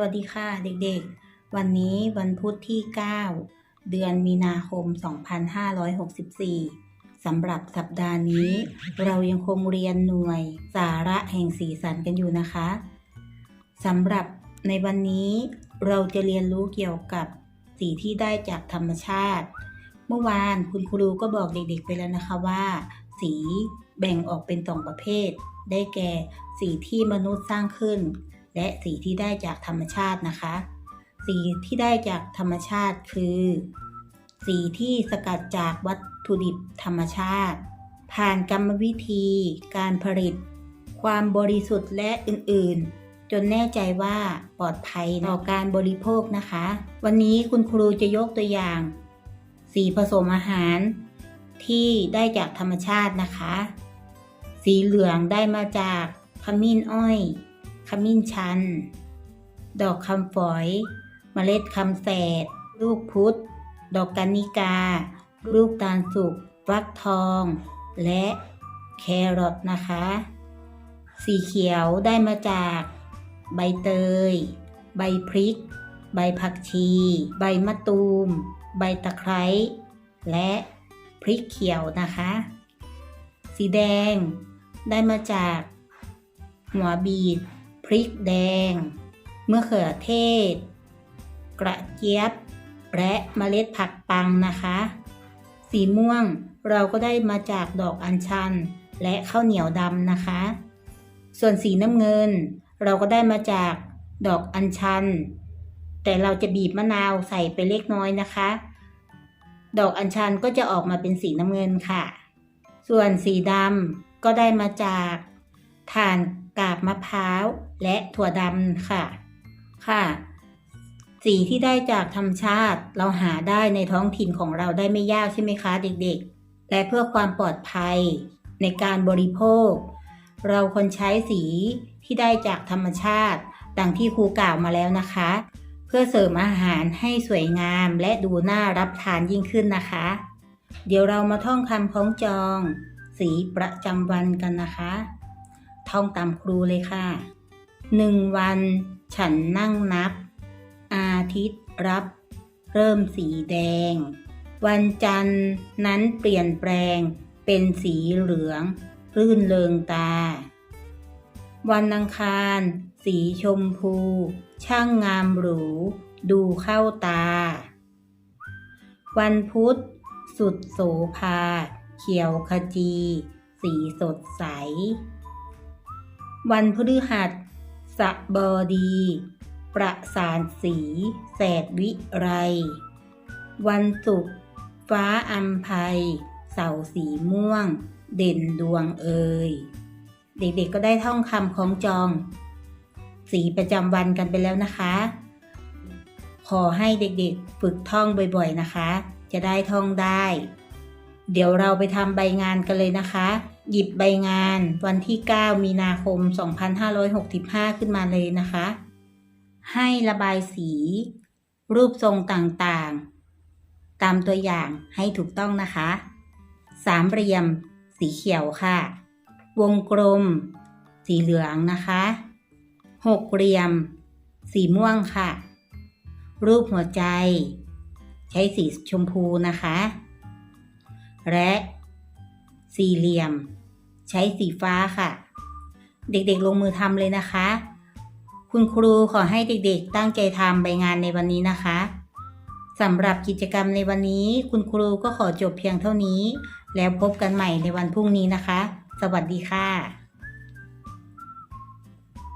วัสดีค่ะเด็กๆ วันนี้วันพุธที่ 9 เดือนมีนาคม 2564 สำหรับสัปดาห์นี้ เรายังคงเรียนหน่วยสาระแห่งสีสันกันอยู่นะคะ สำหรับในวันนี้เราจะเรียนรู้เกี่ยวกับสีที่ได้จากธรรมชาติ เมื่อวานคุณครูก็บอกเด็ก ๆ ไปแล้วนะคะว่า สีแบ่งออกเป็นสองประเภท ได้แก่สีที่มนุษย์สร้างขึ้น และสีที่ได้จากธรรมชาตินะคะ สีที่ได้จากธรรมชาติคือ สีที่สกัดจากวัตถุดิบธรรมชาติ ผ่านกรรมวิธี การผลิต ความบริสุทธิ์และอื่นๆ จนแน่ใจว่าปลอดภัยต่อการบริโภคนะคะ วันนี้คุณครูจะยกตัวอย่าง สีผสมอาหารที่ได้จากธรรมชาตินะคะ สีเหลืองได้มาจากขมิ้นอ้อย ขมิ้นชัน ดอกคำฝอยเมล็ดคำแสดลูกพุธ ดอกกันนิกา ลูกตาลสุกฟักทอง และแครอทนะคะ สีเขียวได้มาจาก ใบเตย ใบพริก ใบผักชี ใบมะตูม ใบตะไคร้ และพริกเขียวนะคะ สีแดง ได้มาจาก หัวบีด พริกแดงมะเขือเทศ กระเจี๊ยบ และเมล็ดผักปังนะคะ สีม่วงเราก็ได้มาจากดอกอัญชัน และข้าวเหนียวดำนะคะ ส่วนสีน้ำเงิน เราก็ได้มาจากดอกอัญชัน แต่เราจะบีบมะนาวใส่ไปเล็กน้อยนะคะ ดอกอัญชันก็จะออกมาเป็นสีน้ำเงินค่ะ ส่วนสีดำก็ได้มาจาก ถ่านกาบมะพร้าวและถั่วดำค่ะ ค่ะ สีที่ได้จากธรรมชาติเราหาได้ในท้องถิ่นของเราได้ไม่ยากใช่ไหมคะเด็กๆ และเพื่อความปลอดภัยในการบริโภค เราควรใช้สีที่ได้จากธรรมชาติ ดังที่ครูกล่าวมาแล้วนะคะ เพื่อเสริมอาหารให้สวยงามและดูน่ารับทานยิ่งขึ้นนะคะ เดี๋ยวเรามาท่องคำคล้องจอง สีประจำวันกันนะคะ ท่องตามครูเลยค่ะหนึ่งวัน ฉันนั่งนับ อาทิตย์รับ เริ่มสีแดง วันจันทร์นั้นเปลี่ยนแปลง เป็นสีเหลือง รื่นเริงตา วันอังคาร สีชมพู ช่างงามหรู ดูเข้าตา วันพุธ สุดโสภา เขียวขจี สีสดใส วันพฤหัสสบดี ประสานสีแสดวิไร วันศุกร์ฟ้าอัมภัย เสาสีม่วง เด่นดวงเอ่ยเด็กๆก็ได้ท่องคำของจอง สีประจำวันกันไปแล้วนะคะ ขอให้เด็กๆฝึกท่องบ่อยๆนะคะ จะได้ท่องได้ เดี๋ยวเราไปทำใบงานกันเลยนะคะ หยิบใบงานวันที่ 9 มีนาคม 2565 ขึ้นมาเลยนะคะ ให้ระบายสี รูปทรงต่างๆ ตามตัวอย่างให้ถูกต้องนะคะ สามเหลี่ยม สีเขียวค่ะ วงกลม สีเหลืองนะคะ หกเหลี่ยม สีม่วงค่ะ รูปหัวใจ ใช้สีชมพูนะคะ และ สี่เหลี่ยม ใช้สีฟ้าค่ะ เด็กๆลงมือทำเลยนะคะ คุณครูขอให้เด็กๆ ตั้งใจทำใบงานในวันนี้นะคะสำหรับกิจกรรมในวันนี้ คุณครูก็ขอจบเพียงเท่านี้ แล้วพบกันใหม่ในวันพรุ่งนี้นะคะ สวัสดีค่ะ